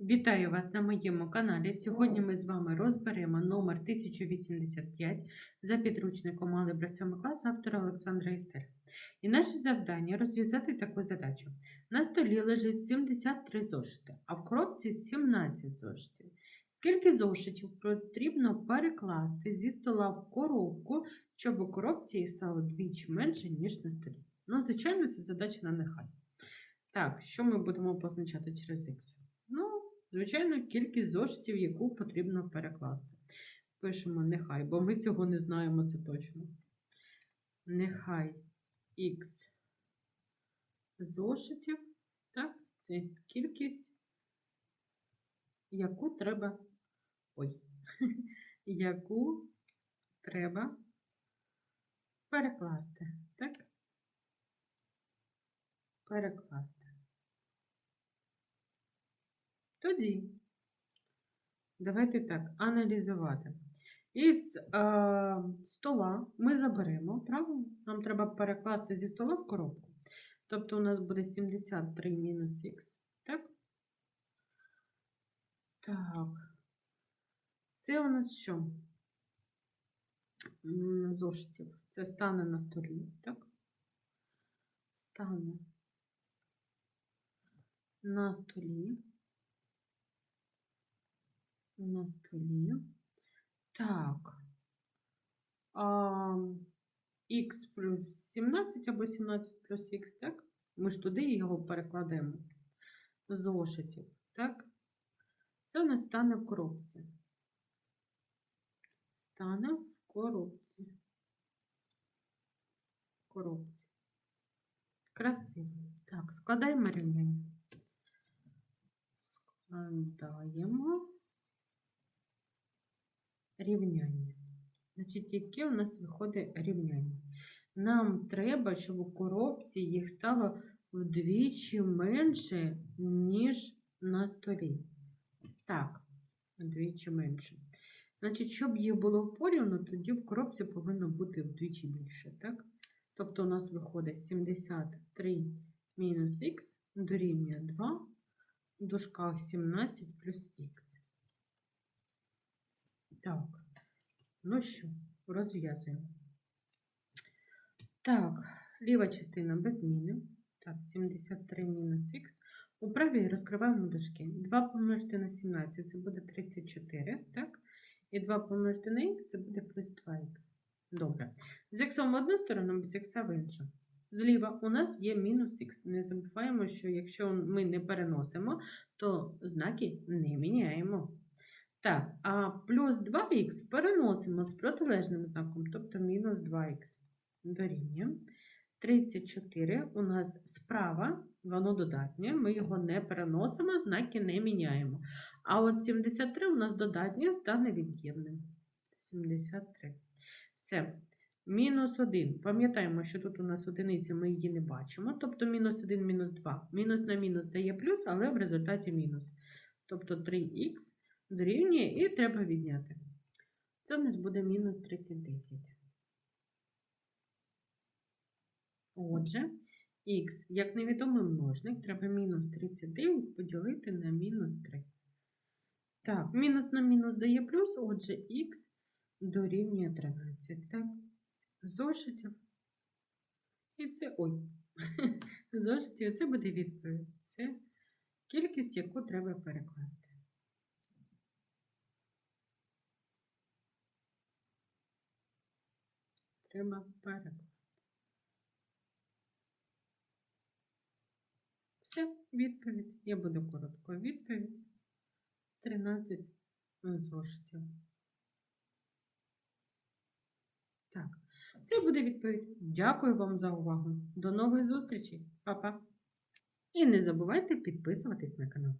Вітаю вас на моєму каналі. Сьогодні ми з вами розберемо номер 1085 за підручником Алgebra 7 клас автора Олександра Істер. І наше завдання розв'язати таку задачу. На столі лежить 73 зошити, а в коробці 17 зошитів. Скільки зошитів потрібно перекласти зі стола в коробку, щоб у коробці їх стало двічі менше, ніж на столі? Ну, звичайно, це задача на нехай. Так, що ми будемо позначати через X? Звичайно, кількість зошитів, яку потрібно перекласти. Пишемо нехай, бо ми цього не знаємо, це точно. Нехай Х зошитів, так, це кількість, яку треба. Ой, яку треба перекласти. Так? Перекласти. Тоді, давайте так, аналізувати. Із е, стола ми заберемо, правильно? Нам треба перекласти зі стола в коробку. Тобто у нас буде 73 мінус х. Так? Так. Це у нас що? Зошитів. Це стане на столі, так? Стане на столі на столі. Так. Х плюс 17 або 17 плюс х, так? Ми ж туди його перекладемо. Зошитів, так? Це у нас стане в коробці. Стане в коробці. В коробці. Красиво. Так, складаємо рівняння. Складаємо рівняння. Значить, яке у нас виходить рівняння? Нам треба, щоб у коробці їх стало вдвічі менше, ніж на столі. Так, вдвічі менше. Значить, щоб їх було порівну, тоді в коробці повинно бути вдвічі більше. так? Тобто у нас виходить 73 мінус х дорівнює 2 в дужках 17 плюс х. Так, ну що, розв'язуємо. Так, ліва частина без зміни. Так, 73 мінус х. У правій розкриваємо дужки. 2 помножити на 17 це буде 34, так? І 2 помножити на х це буде плюс 2х. Добре. З х в одну сторону, без х в іншу. Зліва у нас є мінус х. Не забуваємо, що якщо ми не переносимо, то знаки не міняємо. Так, а плюс 2х переносимо з протилежним знаком, тобто мінус 2х дорівнює. 34 у нас справа, воно додатнє, ми його не переносимо, знаки не міняємо. А от 73 у нас додатнє стане від'ємним. 73. Все. Мінус 1. Пам'ятаємо, що тут у нас одиниця, ми її не бачимо. Тобто мінус 1, мінус 2. Мінус на мінус дає плюс, але в результаті мінус. Тобто 3х дорівнює і треба відняти. Це в нас буде мінус 39. Отже, х, як невідомий множник, треба мінус 39 поділити на мінус 3. Так, мінус на мінус дає плюс, отже, х дорівнює 13. Так, зошитів. І це, ой, зошитів, це буде відповідь. Це кількість, яку треба перекласти. Треба перекласти. Все, відповідь. Я буду коротко. Відповідь 13 зошитів. Так, це буде відповідь. Дякую вам за увагу. До нових зустрічей. Па-па. І не забувайте підписуватись на канал.